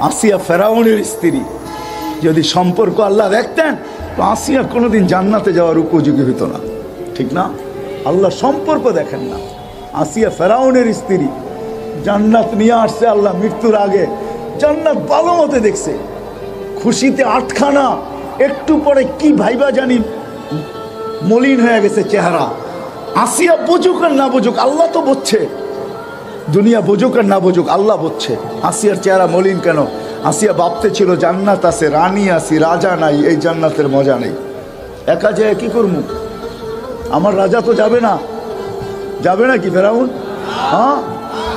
আসিয়া ফেরাউনের স্ত্রী। যদি সম্পর্ক আল্লাহ দেখতেন, তো আসিয়া কোনোদিন জান্নাতে যাওয়ার উপযোগী হতো না। ঠিক না? আল্লাহ সম্পর্ক দেখেন না। আসিয়া ফেরাউনের স্ত্রী জান্নাত নিয়ে আসছে আল্লাহ মৃত্যুর আগে। জান্নাত ভালো মতে দেখছে। খুশিতে আটখানা। একটু পরে কি ভাইবা জানি মলিন হয়ে গেছে চেহারা। আসিয়া বুঝুক আর না বুঝুক, আল্লাহ তো বুঝছে। দুনিয়া বুঝুক আর না বুঝুক, আল্লাহ বুঝছে। আসিয়ার চেহারা মলিন কেন? আসিয়া ভাবতে ছিল জান্নাত আছে, রানী আসি রাজা নাই, এই জান্নাতের মজা নেই। একা যায় কি করব আমার রাজা তো যাবে না। যাবে না কি ফেরাউন? হ্যাঁ?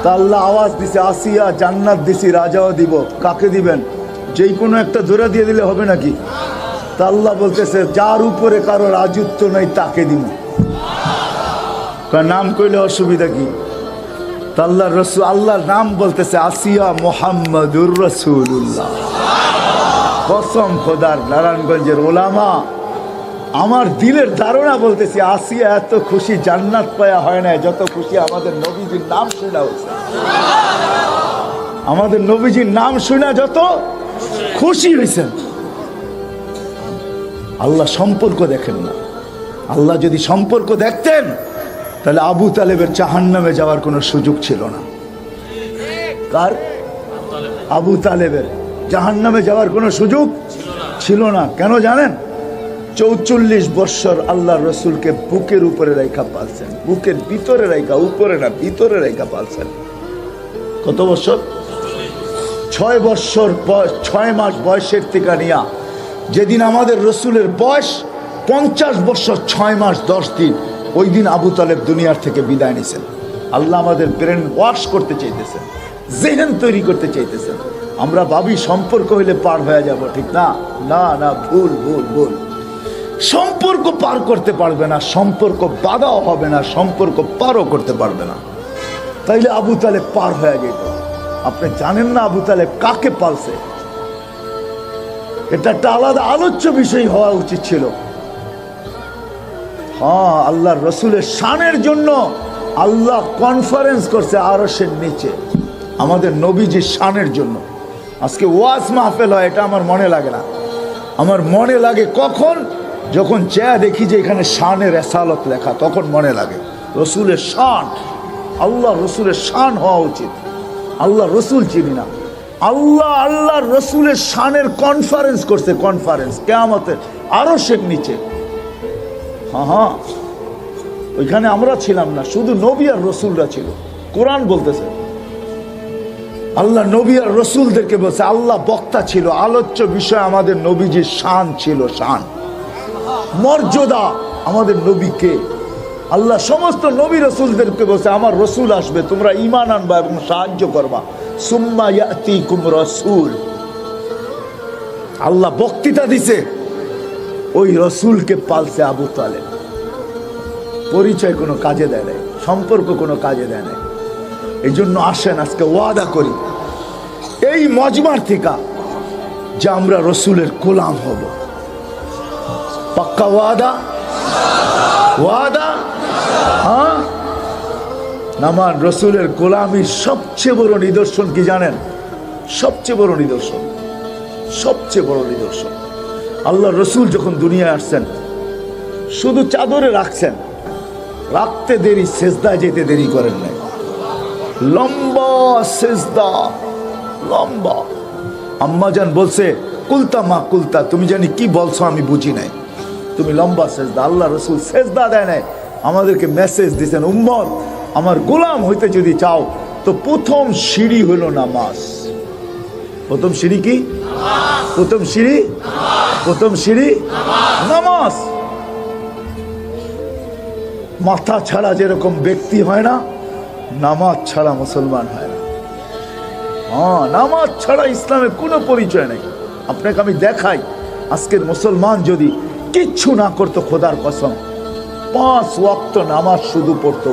তা আল্লাহ আওয়াজ দিছে, আসিয়া জান্নাত দিছি, রাজাও দিব। কাকে দিবেন? যেই কোনো একটা ধরে দিয়ে দিলে হবে নাকি? তা আল্লাহ বলতেছে, যার উপরে কারও রাজত্ব নাই তাকে দিব নাম কইলে অসুবিধা কি? তা আল্লাহ রসুল, আল্লাহর নাম বলতেছে আসিয়া মোহাম্মদুর রসুল্লাহ কসম খোদার নারায়ণগঞ্জের ওলামা, আমার দিলের ধারণা বলতেছি আসিয়া এত খুশি জান্নাত পায়া হয় না যত খুশি আমাদের নবীজির নাম শোনা হচ্ছে আমাদের নবীজির নাম শোনা যত খুশি হয়েছেন আল্লাহ সম্পর্ক দেখেন না। আল্লাহ যদি সম্পর্ক দেখতেন তাহলে আবু তালেবের জাহান নামে যাওয়ার কোনো সুযোগ ছিল না। কার? আবু তালেবের জাহান নামে যাওয়ার কোনো সুযোগ ছিল না। কেন জানেন? চৌচল্লিশ বৎসর আল্লাহ রসুলকে বুকের উপরে রেখা পালছেন। বুকের ভিতরে রেখা উপরে না, ভিতরে রেখা পালছেন। কত বছর ছয় বৎসর ছয় মাস বয়সের থেকে নিয়া যেদিন আমাদের রসুলের বয়স পঞ্চাশ বৎসর, ছয় মাস দশ দিন। ওই দিন আবু তালেব দুনিয়ার থেকে বিদায় নিছেন। আল্লাহ আমাদের ব্রেন ওয়াশ করতে চাইতেছেন, জেহেন তৈরি করতে চাইতেছেন। আমরা ভাবি সম্পর্ক হইলে পার হয়ে যাব, ঠিক না? না না, ভুল ভুল ভুল। সম্পর্ক পার করতে পারবে না, সম্পর্ক বাধাও হবে না, সম্পর্ক পারও করতে পারবে না। তাইলে আবু তালেব পার হয়ে যেত আপনি জানেন না আবু তালেব কাকে পালছে? এটা একটা আলাদা আলোচ্য বিষয় হওয়া উচিত ছিল। হ্যাঁ আল্লাহর রসুলের শানের জন্য আল্লাহ কনফারেন্স করছে আরসের নিচে। আমাদের নবীজির শানের জন্য। আজকে ওয়াজ মাহফেল হয়, এটা আমার মনে লাগে না। আমার মনে লাগে কখন? যখন চেয়া দেখি যে এখানে শানের এসালত লেখা, তখন মনে লাগে, রসুলের শান, আল্লাহ রসুলের শান হওয়া উচিত। আল্লাহ রসুল চিনি না। আল্লাহ আল্লাহ রসুলের শানের কনফারেন্স করছে কনফারেন্স কেয়ামতের আরও শেখ নিচে। হ্যাঁ হ্যাঁ। ওইখানে আমরা ছিলাম না, শুধু নবী আর রসুলরা ছিল। কোরআন বলতেছে। আল্লাহ নবী আর রসুলদেরকে বলছে, আল্লাহ বক্তা ছিল, আলোচ্য বিষয় আমাদের নবীজির শান ছিল, শান। মর্যাদা আমাদের নবীকে। আল্লাহ সমস্ত নবী রসুলদেরকে বলছে, আমার রসুল আসবে, তোমরা ইমান আনবা এবং সাহায্য করবা। সুম্মা ইয়াতিকুম রসুল। আল্লাহ বক্তৃতা দিছে। ওই রসুলকে পালছে আবু তালেব। পরিচয় কোনো কাজে দেয় নাই, সম্পর্ক কোনো কাজে দেয় নাই। এই জন্য আসেন, আজকে ওয়াদা করি। এই মজমার থেকে যে আমরা রসুলের কোলাম হব। পাক্কা ওয়াদা? ওয়াদা? হ্যাঁ? আমার রসুলের গোলামির সবচেয়ে বড় নিদর্শন কি জানেন? সবচেয়ে বড় নিদর্শন। সবচেয়ে বড় নিদর্শন। আল্লাহ রসুল যখন দুনিয়ায় আসছেন, শুধু চাদরে রাখছেন, রাখতে দেরি, সেজদায় যেতে দেরি করেন নাই। লম্বা সেজদা, লম্বা। আম্মাজান বলছে, কুলতা মা কুলতা, তুমি জানি কি বলছো আমি বুঝি নাই। তুমি লম্বা সেজদা আল্লাহ রসুল সেজদা দেয় নাই। আমাদেরকে মেসেজ দিয়েছেন উম্মত, আমার গোলাম হইতে যদি চাও, তো প্রথম সিঁড়ি হলো নামাজ। প্রথম সিঁড়ি কি? প্রথম সিঁড়ি প্রথম সিঁড়ি নামাজ। মাথা ছাড়া যেরকম ব্যক্তি হয় না, নামাজ ছাড়া মুসলমান হয় না। হ্যাঁ নামাজ ছাড়া ইসলামের কোনো পরিচয় নেই। আপনাকে আমি দেখাই, আজকের মুসলমান যদি কিচ্ছু না করতো খোদার কসম, পাঁচ ওয়াক্ত নামাজ শুধু পড়তো।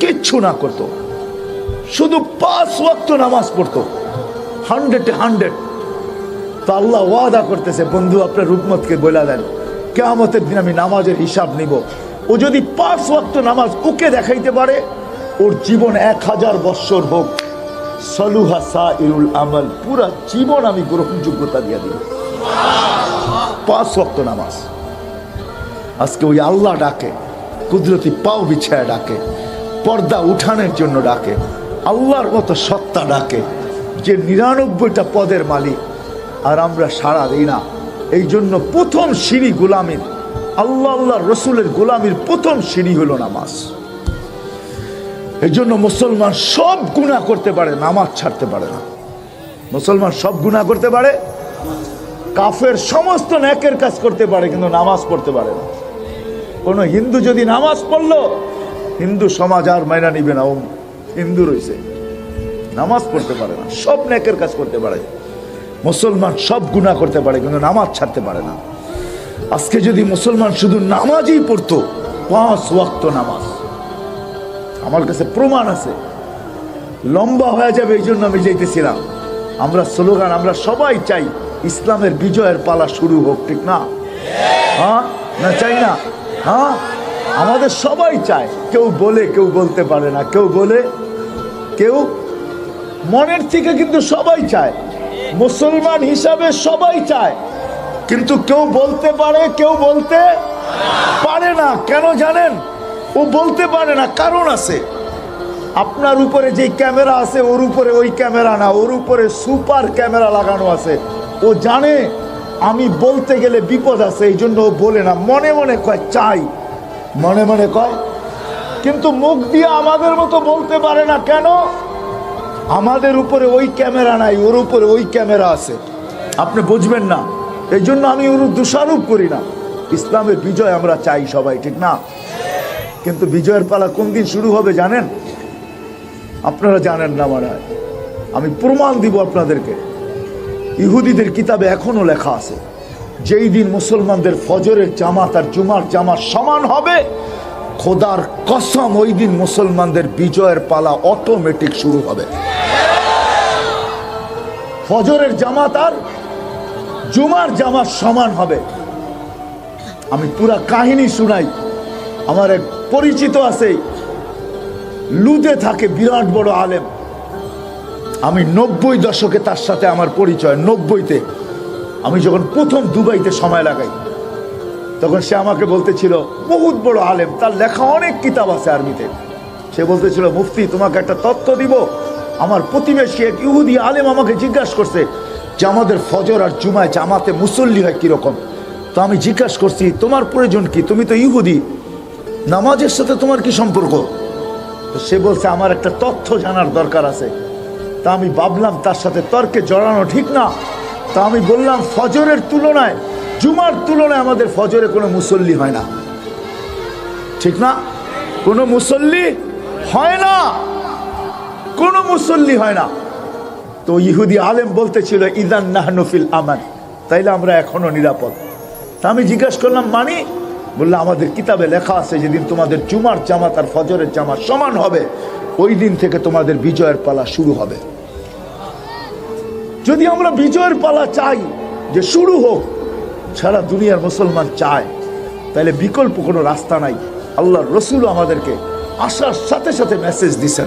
কিচ্ছু না করতো। শুধু পাঁচ ওয়াক্ত নামাজ পড়তো। হান্ড্রেডে হান্ড্রেড। তো আল্লাহ ওয়াদা করতেছে, বন্ধু, আপনার রূপমতকে বলে দেন। কেয়ামতের দিন আমি নামাজের হিসাব নিব। ও যদি পাঁচ ওয়াক্ত নামাজ ওকে দেখাইতে পারে, ওর জীবন এক হাজার বৎসর হোক। সলুহা সা ইরুল আমল, পুরা জীবন আমি গ্রহণযোগ্যতা দিয়ে দিব। পাঁচ ওয়াক্ত নামাজ। আজকে ওই আল্লাহ ডাকে, কুদরতি পাও বিছায় ডাকে, পর্দা উঠানের জন্য ডাকে, আল্লাহর মতো সত্তা ডাকে, যে নিরানব্বইটা পদের মালিক আর আমরা সাড়া দিই না। এই জন্য প্রথম সিঁড়ি গোলামির, আল্লাহ আল্লাহ রসুলের গোলামির প্রথম সিঁড়ি হলো নামাজ। এই জন্য মুসলমান সব গুণা করতে পারে, নামাজ ছাড়তে পারে না। মুসলমান সব গুণা করতে পারে, কাফের সমস্ত ন্যাকের কাজ করতে পারে, কিন্তু নামাজ পড়তে পারে না। কোনো হিন্দু যদি নামাজ পড়ল, হিন্দু সমাজ আর মাইনা নিবে না হিন্দু রয়েছে। নামাজ পড়তে পারে না, সব ন্যাকের কাজ করতে পারে। মুসলমান সব গুণা করতে পারে, কিন্তু নামাজ ছাড়তে পারে না। আজকে যদি মুসলমান শুধু নামাজই পড়তো, পাঁচ ওয়াক্ত নামাজ। আমার কাছে প্রমাণ আছে। লম্বা হয়ে যাবে এই জন্য আমি যাইতেছিলাম। আমরা স্লোগান, আমরা সবাই চাই ইসলামের বিজয়ের পালা শুরু হোক, ঠিক না? হ্যাঁ? না চাই না? হ্যাঁ? আমাদের সবাই চায়। কেউ বলে, কেউ বলতে পারে না। কেউ বলে, কেউ মনের থেকে কিন্তু সবাই চায়। মুসলমান হিসাবে সবাই চায়। কিন্তু কেউ বলতে পারে, কেউ বলতে পারে না। কেন জানেন? ও বলতে পারে না, কারণ আছে। আপনার উপরে যে ক্যামেরা আছে, ওর উপরে ওই ক্যামেরা না, ওর উপরে সুপার ক্যামেরা লাগানো আছে। ও জানে, আমি বলতে গেলে বিপদ আছে, এই জন্য ও বলে না। মনে মনে কয়, চাই। মনে মনে কয়, কিন্তু মুখ দিয়ে আমাদের মতো বলতে পারে না। কেন? আমাদের উপরে ওই ক্যামেরা নাই, ওর উপরে ওই ক্যামেরা আছে। আপনি বুঝবেন না। এই জন্য আমি ওর দোষারোপ করি না। ইসলামের বিজয় আমরা চাই সবাই, ঠিক না? কিন্তু বিজয়ের পালা কোন দিন শুরু হবে জানেন? আপনারা জানেন না হয় আমি প্রমাণ দিব আপনাদেরকে। ইহুদিদের কিতাবে এখনও লেখা আছে, যেই দিন মুসলমানদের ফজরের জামাত আর জুমার জামাত সমান হবে, খোদার কসম ওই দিন মুসলমানদের বিজয়ের পালা অটোমেটিক শুরু হবে। ফজরের জামাত আর জুমার জামাত সমান হবে। আমি পুরা কাহিনী শুনাই। আমার এক পরিচিত আছে লুদে থাকে বিরাট বড় আলেম। আমি নব্বই দশকে তার সাথে আমার পরিচয়, নব্বইতে। আমি যখন প্রথম দুবাইতে সময় লাগাই, তখন সে আমাকে বলতেছিল, বহুত বড় আলেম, তার লেখা অনেক কিতাব আছে আরবিতে সে বলতেছিল, মুফতি, তোমাকে একটা তথ্য দিব। আমার প্রতিবেশী এক ইহুদি আলেম আমাকে জিজ্ঞাসা করছে যে আমাদের ফজর আর জুমায় জামাতে মুসল্লি হয় কীরকম? তো আমি জিজ্ঞাসা করছি, তোমার প্রয়োজন কি? তুমি তো ইহুদি। নামাজের সাথে তোমার কি সম্পর্ক? তো সে বলছে, আমার একটা তথ্য জানার দরকার আছে। তা আমি ভাবলাম তার সাথে তর্কে জড়ানো ঠিক না। তা আমি বললাম, ফজরের তুলনায়, জুমার তুলনায় আমাদের ফজরে কোনো মুসল্লি হয় না। ঠিক না? কোনো মুসল্লি হয় না। কোনো মুসল্লি হয় না। তো ইহুদি আলেম বলতেছিল, ইদান নাহনফিল আমান। তাইলে আমরা এখনও নিরাপদ। তা আমি জিজ্ঞাসা করলাম, মানি? বললাম, আমাদের কিতাবে লেখা আছে, যেদিন তোমাদের জুমার জামাত আর ফজরের জামাত সমান হবে, ওই দিন থেকে তোমাদের বিজয়ের পালা শুরু হবে। যদি আমরা বিজয়ের পালা চাই, যে শুরু হোক, সারা দুনিয়ার মুসলমান চায় তাহলে বিকল্প কোনো রাস্তা নাই। আল্লাহর রসুল আমাদেরকে আসার সাথে সাথে মেসেজ দিছেন।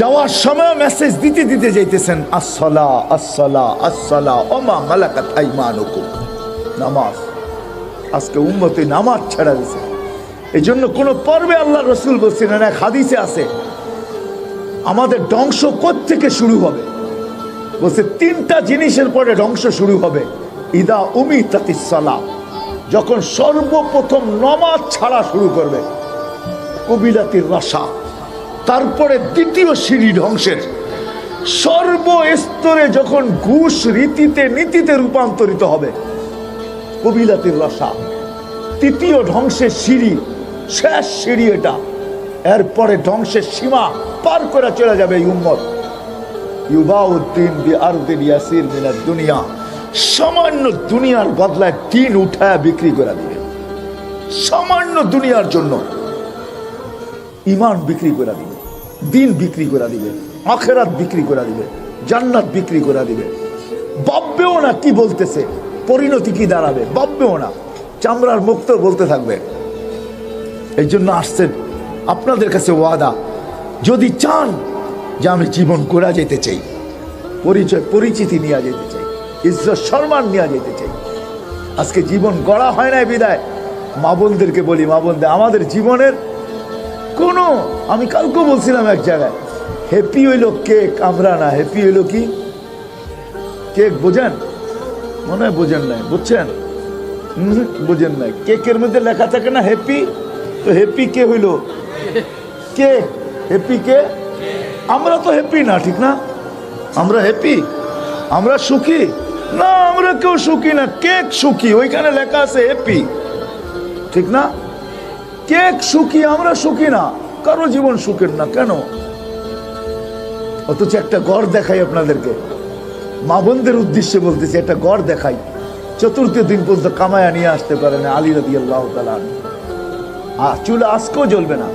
যাওয়ার সময় মেসেজ দিতে দিতে যাইতেছেন আসলা আসলা আসলা ওমা মালাকাত আইমানুকুম। নামাজ। আজকে উম্মতে নামাজ ছাড়া দিছে। এই জন্য কোনো পর্বে আল্লাহ রসুল বলছিলেন এক হাদিসে আছে, আমাদের ধ্বংস থেকে শুরু হবে? বলছে, তিনটা জিনিসের পরে ধ্বংস শুরু হবে। ইদা উমি তাতিসালা যখন সর্বপ্রথম নমাজ ছাড়া শুরু করবে। কবিলাতির রসা তারপরে দ্বিতীয় সিঁড়ি ধ্বংসের। সর্বস্তরে যখন ঘুষ রীতিতে, নীতিতে রূপান্তরিত হবে, কবিলাতির রসা তৃতীয় ধ্বংসের সিঁড়ি, শেষ সিঁড়ি এটা। এরপরে ধ্বংসের সীমা পার করে চলে যাবে এই মিনার দুনিয়া। সামান্য দুনিয়ার বদলায় বিক্রি করে দিবে। সামান্য দুনিয়ার জন্য ইমান বিক্রি করে দিবে। দিন বিক্রি করে দিবে, আখেরাত বিক্রি করে দিবে, জান্নাত বিক্রি করে দিবে। ভাববেও না কি বলতেছে, পরিণতি কি দাঁড়াবে, ভাববেও না। চামড়ার মুক্ত বলতে থাকবে। এই জন্য আসছেন আপনাদের কাছে ওয়াদা, যদি চান যে আমি জীবন করা যেতে চাই, পরিচয়, পরিচিতি নিয়ে যেতে চাই, ইজ্জত, সম্মান নিয়ে যেতে চাই। আজকে জীবন গড়া হয় না বিদায়, মা বোনদেরকে বলি, মা বোনদের, আমাদের জীবনের কোনো, আমি কালকেও বলছিলাম এক জায়গায় হ্যাপি হইল কেক আমরা না হ্যাপি হইল কি? কেক বোঝেন? মনে হয় বোঝেন নাই, বুঝছেন? বোঝেন নাই। কেকের মধ্যে লেখা থাকে না হ্যাপি তো হ্যাপি কে হইল? কে? হ্যাপি কে? আমরা তো হ্যাপি না, ঠিক না? আমরা হ্যাপি আমরা সুখী? না, আমরা কেউ সুখী না কেক সুখী, ওইখানে লেখা আছে হ্যাপি ঠিক না? কেক সুখী, আমরা সুখী না। কারও জীবন সুখের না, কেন? অথচ একটা গড় দেখাই আপনাদেরকে। মা বোনদের উদ্দেশ্যে বলতেছি, একটা গড় দেখাই। চতুর্থ দিন পর্যন্ত কামায়া নিয়ে আসতে পারে না আলী রাদি আল্লাহ আর চুলা আজকেও জ্বলবে না।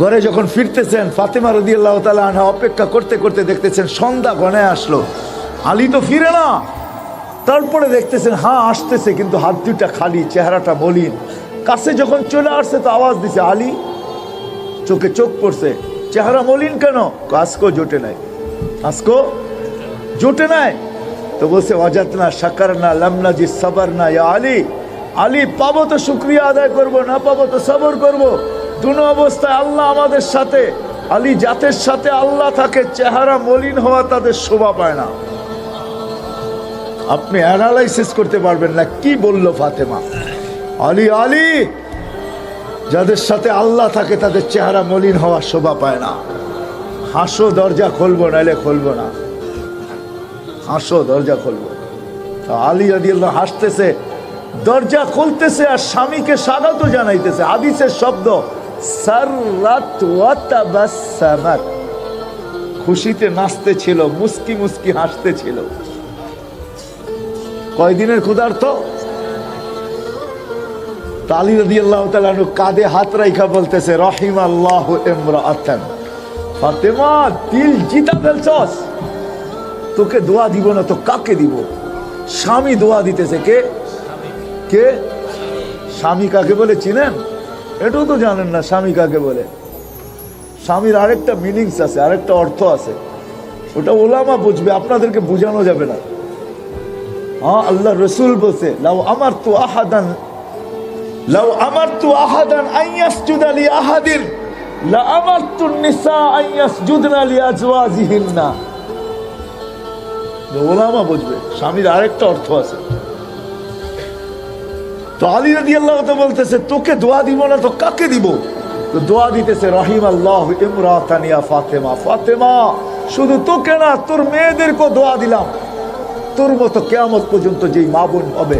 ঘরে যখন ফিরতেছেন, ফাতেমা রদি আল্লাহ আনহা অপেক্ষা করতে করতে দেখতেছেন, সন্ধ্যা গনে আসলো। আলী তো ফিরে না। তারপরে দেখতেছেন হ্যাঁ আসতেছে, কিন্তু হাত দুটা খালি, চেহারাটা মলিন। কাছে যখন চলে আসছে তো আওয়াজ দিছে, আলী, চোখে চোখ পড়ছে। চেহারা মলিন কেন? আজকো জোটে নাই। আজকো জোটে নাই। তো বলছে, অজাত না, সাকার না লামনা জি সাবার না, ইয়া আলী আলী, পাবো তো শুক্রিয়া আদায় করব, না পাবো তো সবর করব। দুনো অবস্থায় আল্লাহ আমাদের সাথে, আলী জাতের সাথে আল্লাহ থাকে, চেহারা মলিন হওয়া তাদের শোভা পায় না। আপনি অ্যানালাইসিস করতে পারবেন না, কি বলল ফাতেমা? আলী আলী। যাদের সাথে আল্লাহ থাকে, তাদের চেহারা মলিন হওয়ার শোভা পায় না। হাসো, দরজা খুলবো, নাইলে খুলবো না। হাসো, দরজা খুলবো। আলী আদিল্লাহ হাসতেছে, দরজা খুলতেছে আর স্বামীকে স্বাগত জানাইতেছে। হাদিসের শব্দ। খুশিতে নাচতে ছিল মুস্কি মুস্কি হাসতে ছিল কয়দিনের ক্ষুধার্ত? তালি রদি আল্লাহ তালু কাঁধে হাত রাইখা বলতেছে রহিম আল্লাহ ইমরাআতান। ফাতেমা দিল জিতা ফেলছস। তোকে দোয়া দিব না, তো কাকে দিব? স্বামী দোয়া দিতেছে কে? কে? স্বামী কাকে বলে চিনেন? এটাও তো জানেন না স্বামী কাকে বলে। স্বামীর আরেকটা মিনিংস আছে, আরেকটা অর্থ আছে। ওটা ওলামা বুঝবে, আপনাদেরকে বোঝানো যাবে না। হ্যাঁ আল্লাহ রসুল বলছে, লাউ আমার তো আহাদান লাউ আমার তো আহাদান আইয়াস জুদালি আহাদিন, লা আমার তো নিসা আইয়াস জুদনালি ওলামা বুঝবে, স্বামীর আরেকটা অর্থ আছে। তো আলী রাদি আল্লাহ তো বলতেছে, তোকে দোয়া দিব না, তো কাকে দিব? তো দোয়া দিতেছে রহিম আল্লাহ ইমরাতানিয়া ফাতেমা ফাতেমা, শুধু তোকে না, তোর মেয়েদেরকেও দোয়া দিলাম। তোর মতো কেয়ামত পর্যন্ত যেই মা বোন হবে,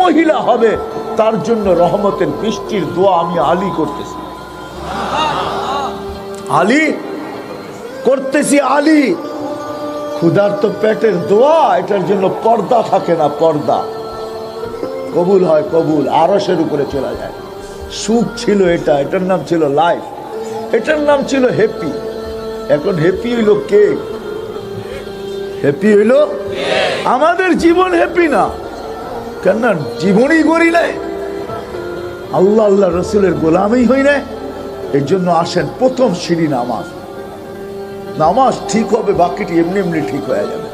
মহিলা হবে তার জন্য রহমতের বৃষ্টির দোয়া আমি আলী করতেছি। আলী? করতেছি আলী। ক্ষুধার্ত পেটের দোয়া, এটার জন্য পর্দা থাকে না, পর্দা। কবুল হয়, কবুল। আরসের উপরে চলে যায়। সুখ ছিল এটা, এটার নাম ছিল লাইফ। এটার নাম ছিল হ্যাপি। এখন হ্যাপি হইল কে? হ্যাপি হইল? আমাদের জীবন হ্যাপি না। কেন না জীবনই করি নাই। আল্লাহ আল্লাহ রসুলের গোলামই হই নাই। এর জন্য আসেন প্রথম সিঁড়ি নামাজ। নামাজ ঠিক হবে, বাকিটি এমনি এমনি ঠিক হয়ে যাবে।